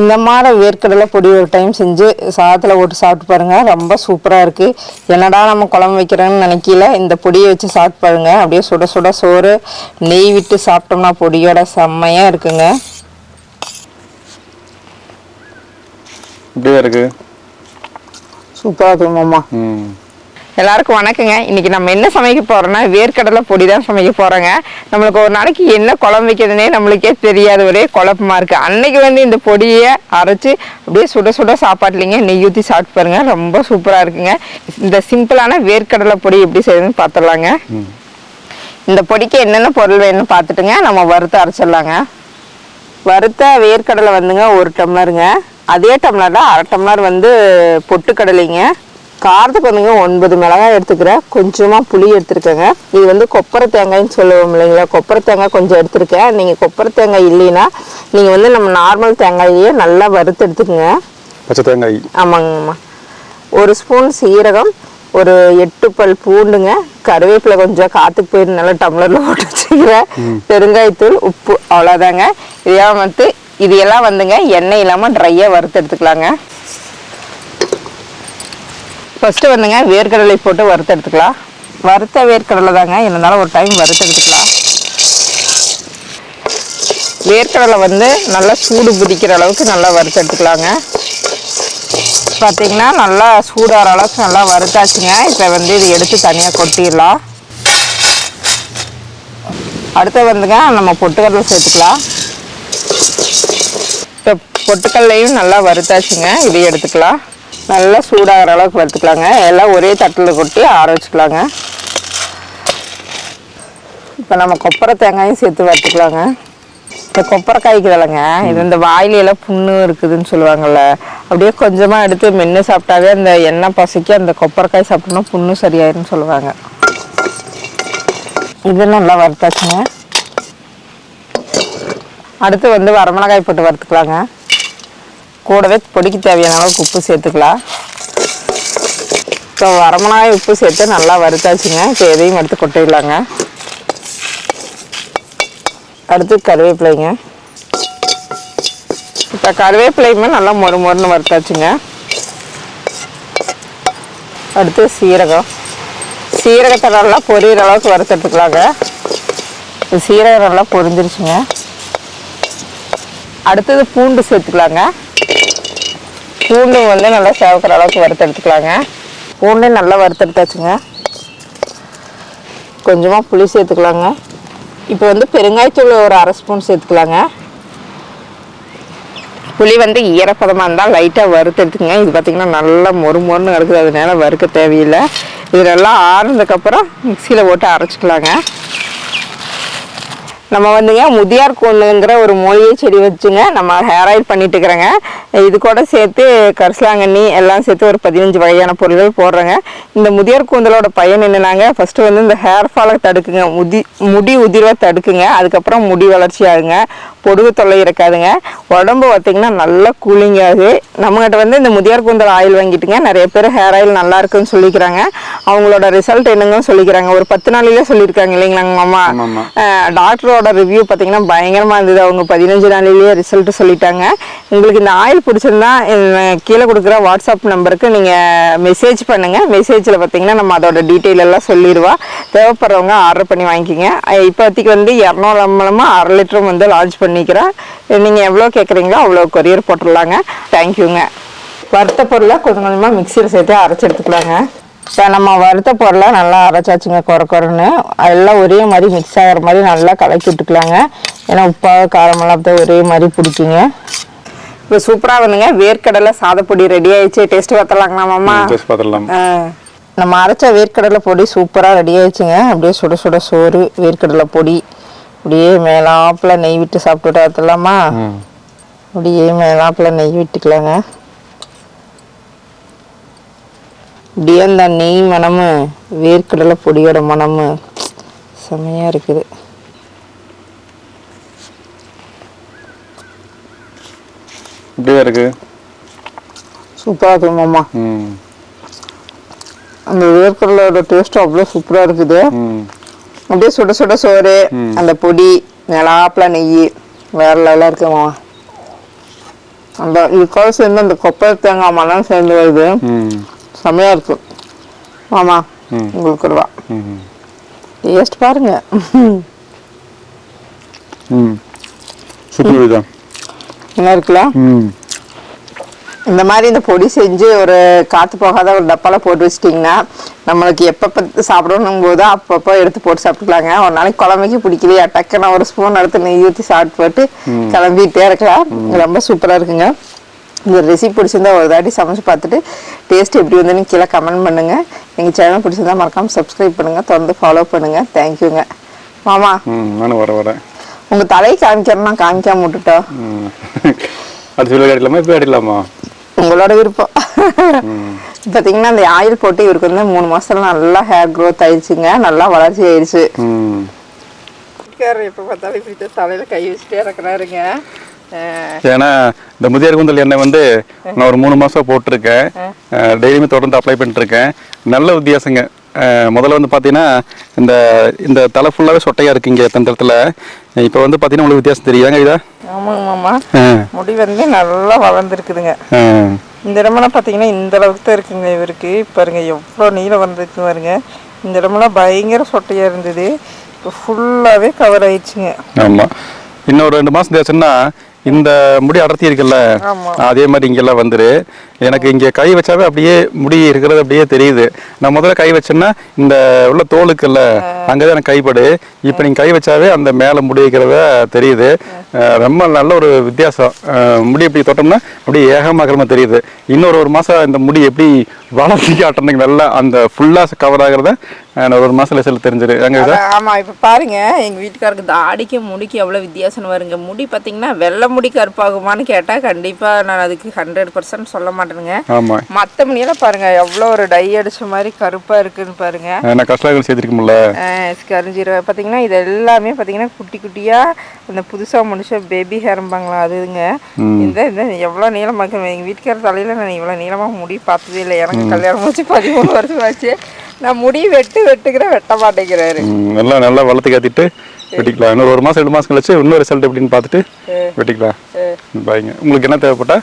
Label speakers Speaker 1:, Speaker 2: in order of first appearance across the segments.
Speaker 1: இந்த மாதிரி வேர்க்கடலை பொடி ஒரு டைம் செஞ்சு சாதத்தில் போட்டு சாப்பிட்டு பாருங்க. ரொம்ப சூப்பராக இருக்குது என்னடா நம்ம குழம்பு வைக்கிறோன்னு நினைக்கல. இந்த பொடியை வச்சு சாப்பிட்டு பாருங்க. அப்படியே சுட சுட சோறு. நெய் விட்டு சாப்பிட்டோம்னா பொடியோட செம்மையாக இருக்குங்க.
Speaker 2: இப்படியே இருக்கு.
Speaker 1: சூப்பராக இருக்கும் மாமா.
Speaker 2: ம்.
Speaker 1: எல்லாருக்கும் வணக்கங்க. இன்னைக்கு நம்ம என்ன சமைக்க போறோம்னா வேர்க்கடலை பொடி தான் சமைக்க போறோங்க. நம்மளுக்கு ஒரு நாளைக்கு என்ன குழம்பு வைக்கிறதுனே நம்மளுக்கே தெரியாத ஒரே குழப்பமா இருக்கு. அன்னைக்கு வந்து இந்த பொடியை அரைச்சு அப்படியே சுட சுட சாப்பாட்டுலிங்க நெய் ஊற்றி சாப்பிட்டு பாருங்க. ரொம்ப சூப்பரா இருக்குங்க. இந்த சிம்பிளான வேர்க்கடலை பொடி எப்படி செய்யணும்னு பார்த்துடலாங்க இந்த பொடிக்கு என்னென்ன பொருள் வேணும்னு பார்த்துட்டுங்க நம்ம வறுத்து அரைச்சிடலாங்க. வறுத்த வேர்க்கடலை வந்துங்க ஒரு டம்ளருங்க. அதே டம்ளரில் அரை டம்ளர் வந்து பொட்டுக்கடலைங்க. காரத்துக்கு வந்துங்க ஒன்பது மிளகாய் எடுத்துக்கிறேன். கொஞ்சமாக புளி எடுத்துருக்கேங்க. இது வந்து கொப்பரை தேங்காய்ன்னு சொல்லுவோம் இல்லைங்களா? கொப்பரை தேங்காய் கொஞ்சம் எடுத்திருக்கேன். நீங்கள் கொப்பரை தேங்காய் இல்லைன்னா நீங்கள் வந்து நம்ம நார்மல் தேங்காயையே நல்லா வறுத்து எடுத்துக்கோங்க.
Speaker 2: பச்சை தேங்காய்.
Speaker 1: ஆமாங்கம்மா. ஒரு ஸ்பூன் சீரகம் ஒரு எட்டு பல் பூண்டுங்க. கருவேப்பிலை கொஞ்சம் காத்துக்கு போயிரு நல்லா டம்ளரில் போட்டு வச்சுக்கிறேன். பெருங்காயத்தூள் உப்பு அவ்வளோதாங்க இதெல்லாம் வந்து இது எல்லாம் வந்துங்க எண்ணெய் இல்லாமல் ட்ரையாக வறுத்து எடுத்துக்கலாங்க. ஃபஸ்ட்டு வந்துங்க வேர்க்கடலை போட்டு வறுத்து எடுத்துக்கலாம். வறுத்த வேர்க்கடலை தாங்க இருந்தாலும் ஒரு டைம் வறுத்து எடுத்துக்கலாம். வேர்க்கடலை வந்து நல்லா சூடு பிடிக்கிற அளவுக்கு நல்லா வறுத்து எடுத்துக்கலாங்க. பார்த்தீங்கன்னா நல்லா சூடாகிற அளவுக்கு நல்லா வறுத்தாச்சுங்க. இப்போ வந்து இது எடுத்து தனியாக கொட்டிடலாம். அடுத்து வந்துங்க நம்ம பொட்டுக்கடலை சேர்த்துக்கலாம். இப்போ பொட்டுக்கடலையும் நல்லா வறுத்தாச்சுங்க இதையும் எடுத்துக்கலாம். நல்லா சூடாகிற அளவுக்கு வறுத்துக்கலாங்க. எல்லாம் ஒரே தட்டில் கொட்டி ஆற வச்சுக்கலாங்க. இப்போ நம்ம கொப்பரை தேங்காயும் சேர்த்து வறுத்துக்கலாங்க. இந்த கொப்பரைக்காய்க்கு இல்லைங்க இது இந்த வாயில புண்ணு இருக்குதுன்னு சொல்லுவாங்கள்ல அப்படியே கொஞ்சமாக எடுத்து மென்று சாப்பிட்டாவே அந்த எண்ணெய் பசைக்கு அந்த கொப்பரைக்காய் சாப்பிட்டோம்னா புண்ணு சரியாயிருன்னு சொல்லுவாங்க. இது நல்லா வறுத்தாச்சுங்க. அடுத்து வந்து வரமிளகாய் போட்டு வறுத்துக்கலாங்க. கூடவே பொடிக்கு தேவையான அளவுக்கு உப்பு சேர்த்துக்கலாம். இப்போ வரமனாய் உப்பு சேர்த்து நல்லா வறுத்தாச்சுங்க. இப்போ எதையும் எடுத்து கொட்டிடலாங்க. அடுத்து கருவேப்பிலைங்க. இப்போ கருவேப்பிலையுமே நல்லா மொறு மொறுன்னு வறுத்தாச்சுங்க. அடுத்து சீரகம். சீரகத்தை நல்லா பொரியிற அளவுக்கு வறுத்தெடுத்துக்கலாங்க சீரகம் நல்லா பொரிஞ்சிருச்சுங்க. அடுத்தது பூண்டு சேர்த்துக்கலாங்க. பூண்டு வந்து நல்லா சேவக்கிற அளவுக்கு வறுத்தெடுத்துக்கலாங்க. பூண்டு நல்லா வறுத்தெடுத்தாச்சுங்க. கொஞ்சமாக புளி சேர்த்துக்கலாங்க. இப்போ வந்து பெருங்காயத்தூள் ஒரு அரை ஸ்பூன் சேர்த்துக்கலாங்க. புளி வந்து ஈரப்பதமாக இருந்தால் லைட்டாக வறுத்து எடுத்துக்கங்க இது பார்த்திங்கன்னா நல்லா மொறு மொறுன்னு கிடக்குது அதனால வறுக்க தேவையில்லை. இது நல்லா ஆறுனதுக்கப்புறம் மிக்சியில் போட்டு அரைச்சிக்கலாங்க. நம்ம வந்துங்க முதியார் கூண்டுங்கிற ஒரு மூலிகை செடி வச்சுங்க. நம்ம ஹேர் ஆயில் பண்ணிட்டு இருக்கிறோங்க இது கூட சேர்த்து கரிசலாங்கண்ணி எல்லாம் சேர்த்து ஒரு பதினஞ்சு வகையான பொருள்கள் போடுறேங்க. இந்த முதியார் கூந்தலோட பயன் என்னென்னாங்க? ஃபர்ஸ்ட் வந்து இந்த ஹேர் ஃபாலை தடுக்குங்க. முதி முடி உதிர்வை தடுக்குங்க. அதுக்கப்புறம் முடி வளர்ச்சி ஆகுங்க. பொடுகு தொல்லை இருக்காதுங்க. உடம்பு பார்த்திங்கன்னா நல்லா கூலிங் ஆகுது நம்மகிட்ட வந்து இந்த முதியார் கூந்தல் ஆயில் வாங்கிட்டுங்க. நிறைய பேர் ஹேர் ஆயில் நல்லா இருக்குன்னு சொல்லிக்கிறாங்க. அவங்களோட ரிசல்ட் என்னங்கன்னு சொல்லிக்கிறாங்க. ஒரு பத்து நாளிலே சொல்லியிருக்காங்க இல்லைங்களாங்க மாமா?
Speaker 2: ஆமாம்மா.
Speaker 1: அஹ் டாக்டரோட ரிவ்யூ பார்த்தீங்கன்னா பயங்கரமாக இருந்தது. அவங்க பதினஞ்சு நாளிலேயே ரிசல்ட் சொல்லிட்டாங்க. உங்களுக்கு இந்த ஆயில் பிடிச்சிருந்தா கீழே கொடுக்குற வாட்ஸ்அப் நம்பருக்கு நீங்கள் மெசேஜ் பண்ணுங்கள் மெசேஜில் பார்த்தீங்கன்னா நம்ம அதோட டீட்டெயில் எல்லாம் சொல்லிடுவா தேவைப்படுறவங்க ஆர்டர் பண்ணி வாங்கிக்கிங்க. இப்போதைக்கு வந்து இரநூறு அம்மளமாக அரை லிட்டரும் வந்து லான்ச் பண்ணிக்கிறேன் நீங்கள் எவ்வளோ கேட்குறீங்களோ அவ்வளோ கொரியர் போட்டுடலாங்க. தேங்க்யூங்க வறுத்த பொருளை கொஞ்சம் கொஞ்சமாக மிக்சியில் சேர்த்து அரைச்சி எடுத்துக்கலாங்க. இப்போ நம்ம வறுத்த பொருளை நல்லா அரைச்சாச்சுங்க குறை குறைன்னு எல்லாம் ஒரே மாதிரி மிக்ஸ் ஆகிற மாதிரி நல்லா கலக்கி விட்டுக்கலாங்க. ஏன்னா உப்பாக காரமெல்லாம் அப்படியே ஒரே மாதிரி பிடிக்குங்க. இப்போ சூப்பராக வந்துங்க. வேர்க்கடலை சாதப்பொடி ரெடி ஆயிடுச்சு. டேஸ்ட் பார்த்தலாங்களா மாமா?
Speaker 2: டேஸ்ட் பார்த்துடலாம்.
Speaker 1: நம்ம அரைச்ச வேர்க்கடலை பொடி சூப்பராக ரெடி ஆயிடுச்சுங்க. அப்படியே சுட சுட சோறு வேர்க்கடலை பொடி. அப்படியே மேலாப்பில் நெய் விட்டு சாப்பிட்டுட்டு பார்த்துலாமா
Speaker 2: ம்.
Speaker 1: அப்படியே மேலாப்பில் நெய் விட்டுக்கலாங்க. அப்படியே அந்த நெய் மணமு வேர்க்கடலை பொடியோட மணமு செமையாக இருக்குது.
Speaker 2: இப்படியே இருக்கு.
Speaker 1: சூப்பராக இருக்குது மாமா.
Speaker 2: ம்.
Speaker 1: அந்த வேர்க்கடலோட டேஸ்ட் அவ்வளோ சூப்பராக இருக்குது. அப்படியே சுட சுட சோறு அந்த பொடி நிலாப்பில் நெய் வேற லெவலாக இருக்கு மாமா. அந்த இதுக்காக சேர்ந்து அந்த கொப்பரை தேங்காய் மணம் சேர்ந்து வருது.
Speaker 2: ம்.
Speaker 1: செமையா இருக்கு. ஆமா
Speaker 2: ம்.
Speaker 1: உங்களுக்கு ரூபா டேஸ்ட் பாருங்க.
Speaker 2: சூப்பர் இதுதான்
Speaker 1: நல்லா இருக்குல்ல? இந்த மாதிரி இந்த பொடி செஞ்சு ஒரு காற்று போகாத ஒரு டப்பால போட்டு வச்சிட்டிங்கன்னா நம்மளுக்கு எப்பப்போ சாப்பிடணும் போதோ அப்பப்போ எடுத்து போட்டு சாப்பிட்டுக்கலாங்க. ஒரு நாளைக்கு குழம்புக்கு பிடிக்கலையா? டக்குன்னு ஒரு ஸ்பூன் எடுத்து நெய் ஊற்றி சாப்பிட்டு போட்டு கிளம்பிட்டே இருக்கலாம். ரொம்ப சூப்பராக இருக்குங்க. இந்த ரெசிபி பிடிச்சிருந்தா ஒரு தாட்டி சமைச்சு பார்த்துட்டு டேஸ்ட் எப்படி வந்துன்னு கீழே கமெண்ட் பண்ணுங்க. எங்கள் சேனல் பிடிச்சிருந்தா மறக்காம சப்ஸ்கிரைப் பண்ணுங்க. தொடர்ந்து ஃபாலோ பண்ணுங்க. தேங்க்யூங்க மாமா.
Speaker 2: நானும் வரேன் வரேன்
Speaker 1: உங்க தலையை காமிக்கிறேன்னா காமிக்காம விட்டுட்டோம்.
Speaker 2: அது சொல்லி அடிக்கலாமா இப்போ அடிக்கலாமா
Speaker 1: உங்களோட விருப்பம். பார்த்தீங்கன்னா அந்த ஆயில் போட்டு இவருக்கு வந்து மூணு மாசத்துல நல்லா ஹேர் growth ஆயிடுச்சுங்க. நல்லா வளர்ச்சி ஆயிடுச்சு. எப்போ பார்த்தாலும் இப்படி தலையில கை வச்சுட்டே இருக்கிறாருங்க.
Speaker 2: ஏன்னா இந்த முதியோர் குந்தல் எண்ணெய் வந்து நான் ஒரு மூணு மாசம் போட்டிருக்கேன். டெய்லியுமே தொடர்ந்து அப்ளை பண்ணிட்டு இருக்கேன். நல்ல வித்தியாசங்க. முதல்ல வந்து பார்த்தீங்கன்னா இந்த இந்த தலை ஃபுல்லாகவே சொட்டையாக இருக்குங்க தந்திரத்தில் இப்போ வந்து பார்த்தீங்கன்னா உங்களுக்கு வித்தியாசம் தெரியுதாங்க இதா
Speaker 1: ஆமாங்க மாமா முடி வந்து நல்லா வளர்ந்துருக்குதுங்க. இந்த இடமெல்லாம் பார்த்தீங்கன்னா இந்த அளவுக்கு தான் இருக்குங்க இவருக்கு. பாருங்க எவ்வளோ நீளம் வந்திருக்கு பாருங்க. இந்த இடமெல்லாம் பயங்கர சொட்டையாக இருந்தது. இப்போ ஃபுல்லாகவே கவர் ஆயிடுச்சுங்க.
Speaker 2: ஆமாம் இன்னும் ரெண்டு மாதம் தேய்ச்சோன்னா இந்த முடி அடர்த்தி இருக்குல்ல. அதே மாதிரி இங்கெல்லாம் வந்துரு. எனக்கு இங்கே கை வச்சாவே அப்படியே முடி இருக்கிறது அப்படியே தெரியுது. நான் முதல்ல கை வச்சேன்னா இந்த உள்ள தோல் இருக்குல்ல அங்கே தான் எனக்கு கைப்படு. இப்போ நீங்கள் கை வச்சாவே அந்த மேலே முடி இருக்கிறத தெரியுது. ரொம்ப நல்ல ஒரு வித்தியாசம். முடி இப்படி தொட்டோம்னா அப்படியே ஏகமாக்கிரமா தெரியுது. இன்னொரு ஒரு மாதம் இந்த முடி எப்படி வளர்ச்சி காட்டுறதுக்கு நல்லா அந்த ஃபுல்லாக கவர் ஆகிறத ஒரு மாதம் ரிசல்ட் தெரிஞ்சிரு. அங்கே இதா?
Speaker 1: அதான், ஆமா இப்ப பாருங்க எங்க வீட்டுக்காருக்கு தாடிக்கு முடிக்கு எவ்வளவு வித்தியாசம் வருங்க. முடி பாத்தீங்கன்னா வெள்ளை முடி கருப்பாகுமான்னு கேட்டா கண்டிப்பா நான் அதுக்கு ஹண்ட்ரட் பர்சன்ட் சொல்ல மாட்டேனுங்க.
Speaker 2: ஆமாம்
Speaker 1: மத்த முடியெல்லாம் பாருங்க எவ்வளவு ஒரு டை அடிச்ச மாதிரி கருப்பா இருக்குன்னு பாருங்க.
Speaker 2: நான் கஷ்டங்கள் சேர்த்திருக்கோம்ல
Speaker 1: கரிஞ்சிரு பார்த்தீங்கன்னா இது எல்லாமே பார்த்தீங்கன்னா குட்டி குட்டியா அந்த புதுசா முடிச்ச பேபி ஹேர்ம்பாங்களா அதுங்க. இந்த இந்த எவ்வளோ நீளமாக எங்கள் வீட்டுக்கார தலையில நான் இவ்வளோ நீளமா முடி பார்த்ததே இல்லை. எனக்கு கல்யாணம் முடிச்சு பதிமூணு வருஷம் ஆச்சு. நான் முடி வெட்டு வெட்டுக்கிறேன் வெட்ட மாட்டேங்கிறாரு.
Speaker 2: நல்லா நல்லா வளர்த்து காத்திட்டு வெட்டிக்கலாம். இன்னொரு ஒரு மாதம் ரெண்டு மாதம் கழிச்சு இன்னொரு ரிசல்ட் எப்படின்னு பார்த்துட்டு வெட்டிக்கலாம். பாய்ங்க உங்களுக்கு என்ன தேவைப்பட்டா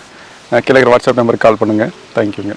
Speaker 2: கீழே வாட்ஸ்அப் நம்பருக்கு கால் பண்ணுங்கள் தேங்க்யூங்க